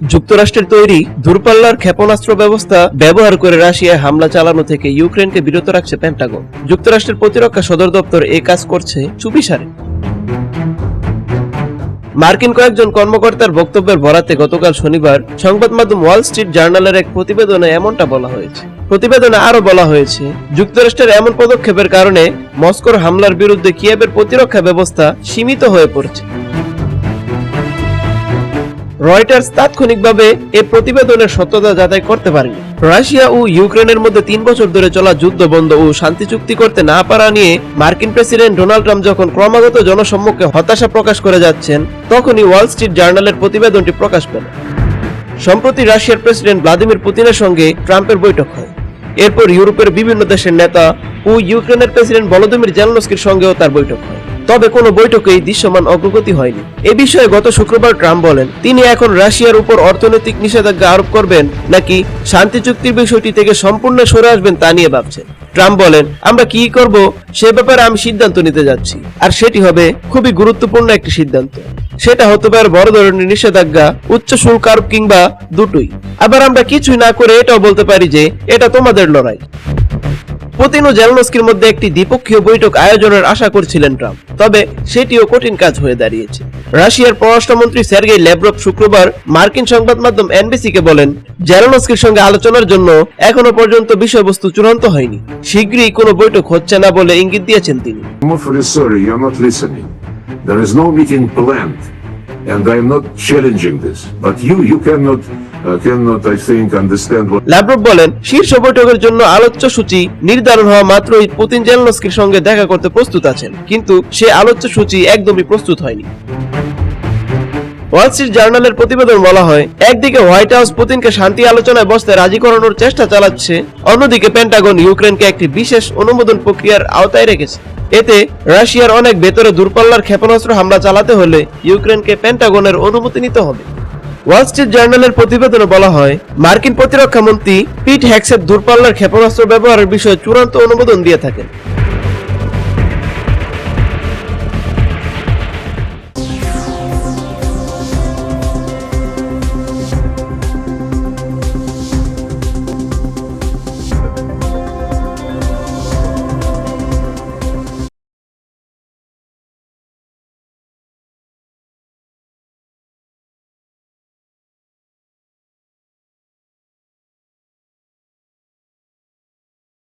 যুক্তরাষ্ট্রের তৈরি দূরপাল্লার ক্ষেপণাস্ত্র ব্যবস্থা ব্যবহার করে রাশিয়ায় হামলা চালানো থেকে ইউক্রেনকে বিরত রাখছে পেন্টাগন। যুক্তরাষ্ট্রের প্রতিরক্ষা সদর দপ্তর এই কাজ করছে চুপিসারে। মার্কিন কয়েকজন কর্মকর্তার বক্তব্যের বরাতে গতকাল শনিবার সংবাদ মাধ্যম ওয়াল স্ট্রিট জার্নালের এক প্রতিবেদনে এমনটা বলা হয়েছে। প্রতিবেদনে আরও বলা হয়েছে, যুক্তরাষ্ট্রের এমন পদক্ষেপের কারণে মস্কোর হামলার বিরুদ্ধে কিয়েভের প্রতিরক্ষা ব্যবস্থা সীমিত হয়ে পড়ছে। রয়টার্স তাৎক্ষণিকভাবে এ প্রতিবেদনের সত্যতা যাচাই করতে পারেনি। রাশিয়া ও ইউক্রেনের মধ্যে তিন বছর ধরে চলা যুদ্ধ বন্ধ ও শান্তি চুক্তি করতে না পারা নিয়ে মার্কিন প্রেসিডেন্ট ডোনাল্ড ট্রাম্প যখন ক্রমাগত জনসম্মুখে হতাশা প্রকাশ করে যাচ্ছেন, তখনই ওয়াল স্ট্রিট জার্নালের প্রতিবেদনটি প্রকাশ পেল। সম্প্রতি রাশিয়ার প্রেসিডেন্ট ভ্লাদিমির পুতিনের সঙ্গে ট্রাম্পের বৈঠক হয়। এরপর ইউরোপের বিভিন্ন দেশের নেতা ও ইউক্রেনের প্রেসিডেন্ট ভলোদিমির জেলনস্কির সঙ্গেও তার বৈঠক হয়। তবে কোনো বৈঠকেই দৃশ্যমান অগ্রগতি হয়নি। এ বিষয়ে গত শুক্রবার ট্রাম্প বলেন, তিনি এখন রাশিয়ার উপর অর্থনৈতিক নিষেধাজ্ঞা আরোপ করবেন নাকি শান্তি চুক্তির বিষয়টি থেকে সম্পূর্ণ সরে আসবেন তা নিয়ে ভাবছেন। ট্রাম্প বলেন, আমরা কি করব সে ব্যাপারে আমি সিদ্ধান্ত নিতে যাচ্ছি, আর সেটি হবে খুবই গুরুত্বপূর্ণ একটি সিদ্ধান্ত। সেটা হতে পারে বড় ধরনের নিষেধাজ্ঞা, উচ্চ শুল্ক আরোপ কিংবা দুটোই। আবার আমরা কিছুই না করে এটাও বলতে পারি যে এটা তোমাদের লড়াই। পুতিন ও জেলনস্কির মধ্যে একটি দ্বিপক্ষীয় বৈঠক আয়োজনের আশা করছিলেন ট্রাম্প। তবে সেটিও কঠিন কাজ হয়ে দাঁড়িয়েছে। রাশিয়ার পররাষ্ট্রমন্ত্রী সের্গেই ল্যাভরভ শুক্রবার মার্কিন সংবাদ মাধ্যম এনবিসিকে বলেন জেলনস্কির সঙ্গে আলোচনার জন্য এখনও পর্যন্ত বিষয়বস্তু চূড়ান্ত হয়নি। শীঘ্রই কোনো বৈঠক হচ্ছে না বলে ইঙ্গিত দিয়েছেন তিনি. There is no meeting planned, uh, Lavrov বলেন শীর্ষ বৈঠকের জন্য আলোচ্য সূচি নির্ধারণ হওয়া মাত্রই পুতিন জেলনস্কির সঙ্গে দেখা করতে প্রস্তুত আছেন। কিন্তু সে আলোচ্য সূচি একদমই প্রস্তুত হয়নি। ওয়াল স্ট্রিট জার্নালের প্রতিবেদন বলা হয় একদিকে হোয়াইট হাউস পুতিনকে শান্তি আলোচনায় বসতে রাজি করানোর চেষ্টা চালাচ্ছে অন্যদিকে পেন্টাগন ইউক্রেনকে একটি বিশেষ অনুমোদন প্রক্রিয়ার আওতায় রেখেছে। এতে রাশিয়ার অনেক ভেতরে দূরপাল্লার ক্ষেপণাস্ত্র হামলা চালাতে হলে ইউক্রেনকে পেন্টাগনের অনুমতি নিতে হবে। ওয়াল স্ট্রিট জার্নালের প্রতিবেদনে বলা হয়, মার্কিন প্রতিরক্ষা মন্ত্রী পিট হ্যাক্সের দূরপাল্লার ক্ষেপণাস্ত্র ব্যবহারের বিষয়ে চূড়ান্ত অনুমোদন দিয়ে থাকেন।